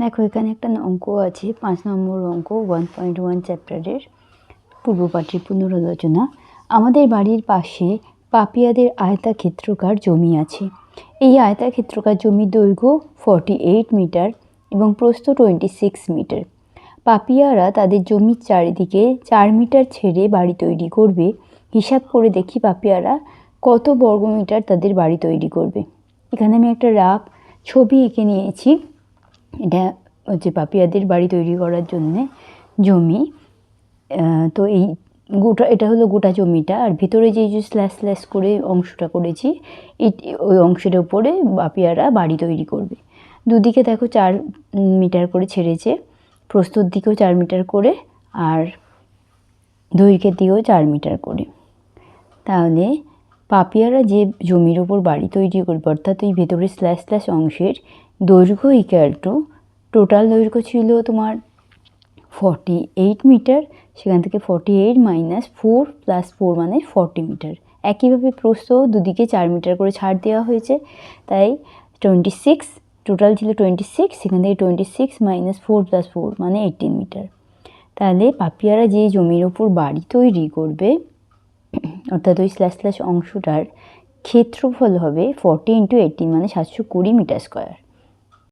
দেখো, এখানে একটা অঙ্ক আছে, পাঁচ নম্বর অঙ্ক ওয়ান পয়েন্ট ওয়ান চ্যাপ্টারের পূর্বপাঠের পুনরালোচনা। আমাদের বাড়ির পাশে পাপিয়াদের আয়তাক্ষেত্রকার জমি আছে। এই আয়তাক্ষেত্রকার জমির দৈর্ঘ্য ফর্টি এইট মিটার এবং প্রস্থ টোয়েন্টি সিক্স মিটার পাপিয়ারা তাদের জমির চারিদিকে চার মিটার ছেড়ে বাড়ি তৈরি করবে। হিসাব করে দেখি পাপিয়ারা কত বর্গমিটার তাদের বাড়ি তৈরি করবে। এখানে আমি একটা রাফ ছবি এঁকে নিয়েছি। এটা হচ্ছে পাপিয়াদের বাড়ি তৈরি করার জন্যে জমি। তো এই গোটা, এটা হলো গোটা জমিটা। আর ভিতরে যে যে স্ল্যাশ স্ল্যাশ করে অংশটা করেছি ওই অংশের উপরে পাপিয়ারা বাড়ি তৈরি করবে। দুদিকে দেখো চার মিটার করে ছেড়েছে প্রস্তুত দিকেও চার মিটার করে আর দৈর্ঘ্যের দিকেও চার মিটার করে। তাহলে পাপিয়ারা যে জমির ওপর বাড়ি তৈরি করবে, অর্থাৎ ওই ভেতরে স্ল্যাশ স্ল্যাশ অংশের দৈর্ঘ্য ইকুয়াল টু, টোটাল দৈর্ঘ্য ছিল তোমার ফর্টি এইট মিটার, সেখান থেকে forty eight minus four plus four মানে ফর্টি মিটার। একইভাবে প্রস্থ দুদিকে চার মিটার করে ছাড় দেওয়া হয়েছে, তাই টোয়েন্টি সিক্স টোটাল ছিল টোয়েন্টি সিক্স সেখান থেকে twenty six minus four plus four মানে এইটিন মিটার। তাহলে পাপিয়ারা যে জমির ওপর বাড়ি তৈরি করবে, অর্থাৎ ওই স্ল্যাশ স্ল্যাশ অংশটার ক্ষেত্রফল হবে ফর্টি ইন্টু এইটিন মানে সাতশো কুড়ি মিটার স্কোয়ার